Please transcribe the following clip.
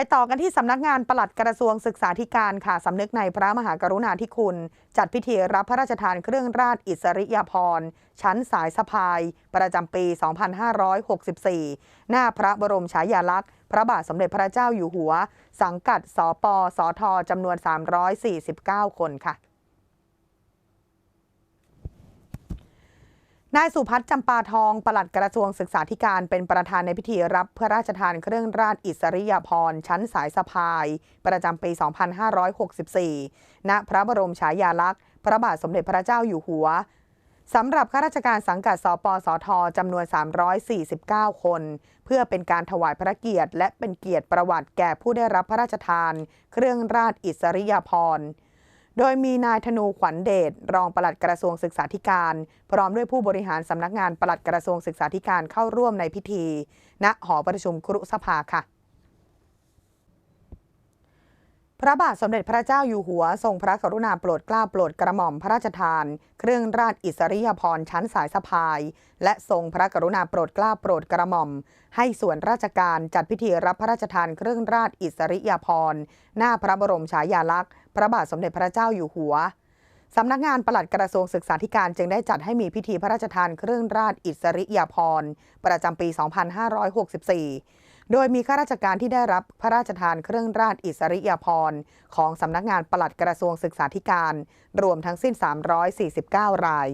ไปต่อกันที่สำนักงานปลัดกระทรวงศึกษาธิการค่ะสำนึกในพระมหากรุณาธิคุณ จัดพิธีรับพระราชทานเครื่องราชอิสริยาภรณ์ชั้นสายสะพาย ประจำปี 2564 หน้าพระบรมฉายาลักษณ์ พระบาทสมเด็จพระเจ้าอยู่หัว สังกัดสปสทจำนวน 349 คนค่ะ นายสุพัฒน์จำปาทองปลัดกระทรวงศึกษาธิการเป็นประธานในพิธีรับพระราชทานเครื่องราชอิสริยาภรณ์ชั้นสายสะพาย ประจำปี 2564 ณ พระบรมฉายาลักษณ์ พระบาทสมเด็จพระเจ้าอยู่หัวสำหรับข้าราชการสังกัดสปสทจำนวน 349 คน เพื่อเป็นการถวายพระเกียรติ และเป็นเกียรติประวัติแก่ผู้ได้รับพระราชทาน เครื่องราชอิสริยาภรณ์ โดยมีนายธนูขวัญเดชรองปลัดกระทรวงศึกษาธิการ พร้อมด้วยผู้บริหารสำนักงานปลัดกระทรวงศึกษาธิการเข้าร่วมในพิธี ณหอประชุมครุสภาค่ะ พระบาทสมเด็จพระเจ้าอยู่หัว ทรงพระกรุณาโปรดเกล้าโปรดกระหม่อมพระราชทาน เครื่องราชอิสริยาภรณ์ชั้นสายสะพาย และทรงพระกรุณาโปรดเกล้าโปรดกระหม่อม ให้ส่วนราชการจัดพิธีรับพระราชทานเครื่องราชอิสริยาภรณ์หน้าพระบรมฉายาลักษณ์ พระบาทสมเด็จพระเจ้าอยู่หัวสำนักงานปลัดกระทรวงศึกษาธิการจึงได้จัดให้มีพิธีพระราชทานเครื่องราชอิสริยาภรณ์ประจำปี 2564 โดยมีข้าราชการที่ได้รับพระราชทานเครื่องราชอิสริยาภรณ์ของสำนักงานปลัดกระทรวงศึกษาธิการ รวมทั้งสิ้น 349 ราย